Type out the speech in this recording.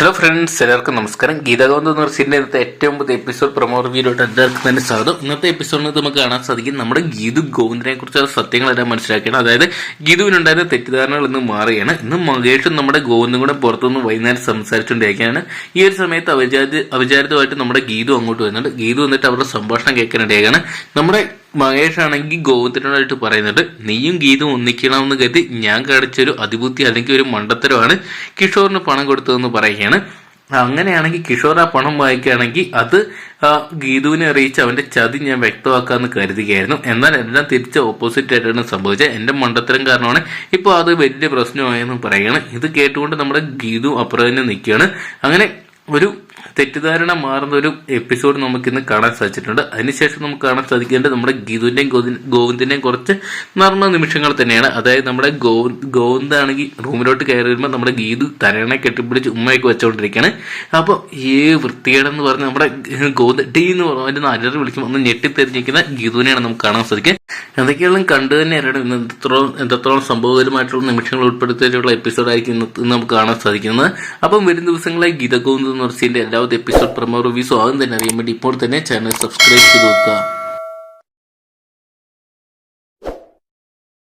Hello friends എല്ലാവർക്കും നമസ്കാരം. ഗീതാഗോന്ത എന്ന് ഇന്നത്തെ ഏറ്റവും പുതിയ എപ്പിസോഡ് പ്രൊമോ റിവ്യൂലോട്ട് എല്ലാവർക്കും തന്നെ സ്വാഗതം. ഇന്നത്തെ എപ്പിസോഡിൽ നമുക്ക് കാണാൻ സാധിക്കും. നമ്മുടെ ഗീതു ഗോവിന്ദനെ കുറിച്ചുള്ള സത്യങ്ങളെല്ലാം മനസ്സിലാക്കിയാണ്. അതായത് ഗീതുവിനുണ്ടായിരുന്ന തെറ്റിദ്ധാരണകൾ ഇന്ന് മാറുകയാണ്. ഇന്ന് മകേഷും നമ്മുടെ ഗോവിന്ദും കൂടെ പുറത്തുനിന്ന് വൈകുന്നേരം സംസാരിച്ചുകൊണ്ടിരിക്കുകയാണ്. ഈ ഒരു സമയത്ത് അവിചാരിത അവിചാരിതമായിട്ട് നമ്മുടെ ഗീതു അങ്ങോട്ട് വരുന്നുണ്ട്. ഗീതു വന്നിട്ട് അവരുടെ സംഭാഷണം കേൾക്കാനിടയാണ് നമ്മുടെ മഹേഷ് ആണെങ്കിൽ ഗോവിന്ദനോടായിട്ട് പറയുന്നുണ്ട് നീയും ഗീതും ഒന്നിക്കണമെന്ന് കരുതി ഞാൻ കാണിച്ചൊരു അതിബുദ്ധി അല്ലെങ്കിൽ ഒരു മണ്ടത്തരമാണ് കിഷോറിന് പണം കൊടുത്തതെന്ന് പറയുകയാണ്. അങ്ങനെയാണെങ്കിൽ കിഷോർ ആ പണം വാങ്ങിക്കുകയാണെങ്കിൽ അത് ഗീതുവിനെ അറിയിച്ച് അവന്റെ ചതി ഞാൻ വ്യക്തമാക്കാമെന്ന് കരുതുകയായിരുന്നു. എന്നാൽ എല്ലാം തിരിച്ച് ഓപ്പോസിറ്റ് ആയിട്ടാണ് സംഭവിച്ചത്. എന്റെ മണ്ടത്തരം കാരണമാണ് ഇപ്പോൾ അത് വലിയ പ്രശ്നമായെന്ന് പറയുകയാണ്. ഇത് കേട്ടുകൊണ്ട് നമ്മുടെ ഗീതു അപ്പുറം തന്നെ നിൽക്കുകയാണ്. അങ്ങനെ ഒരു തെറ്റിദ്ധാരണ മാറുന്ന ഒരു എപ്പിസോഡ് നമുക്ക് ഇന്ന് കാണാൻ സാധിച്ചിട്ടുണ്ട്. അതിനുശേഷം നമുക്ക് കാണാൻ സാധിക്കേണ്ടത് നമ്മുടെ ഗീതുവിന്റെയും ഗോവിന്ദ- ഗോവിന്ദിന്റെയും കുറച്ച് നർമ്മ നിമിഷങ്ങൾ തന്നെയാണ്. അതായത് നമ്മുടെ ഗോവിന്ദാണെങ്കിൽ റൂമിലോട്ട് കയറി വരുമ്പോൾ നമ്മുടെ ഗീതു തരണെ കെട്ടിപ്പിടിച്ച് ഉമ്മയൊക്കെ വെച്ചുകൊണ്ടിരിക്കുകയാണ് അപ്പോൾ ഈ വൃത്തികേടെന്ന് പറഞ്ഞ് നമ്മുടെ ഗോവിന്ദ ഡീ എന്ന് പറഞ്ഞ അലറി വിളിക്കുമ്പോൾ ഒന്ന് ഞെട്ടിത്തെരിഞ്ഞിരിക്കുന്ന ഗീതുവിനെയാണ് നമുക്ക് കാണാൻ സാധിക്കുക. എന്തൊക്കെയാണ് കണ്ടു തന്നെയാണ് ഇന്ന് എത്രത്തോളം എത്രത്തോളം സംഭവകരമായിട്ടുള്ള നിമിഷങ്ങൾ ഉൾപ്പെടുത്തിയിട്ടുള്ള എപ്പിസോഡായിരിക്കും ഇന്ന് നമുക്ക് കാണാൻ സാധിക്കുന്നത്. അപ്പം വരും ദിവസങ്ങളായി ഗീത ഗോവിന്ദ് എന്ന് പറഞ്ഞതിന്റെ എല്ലാവരും എപ്പിസോഡ് പ്രമോ റിവ്യൂസും ആകും തന്നെ അറിയാൻ വേണ്ടി ഇപ്പോൾ തന്നെ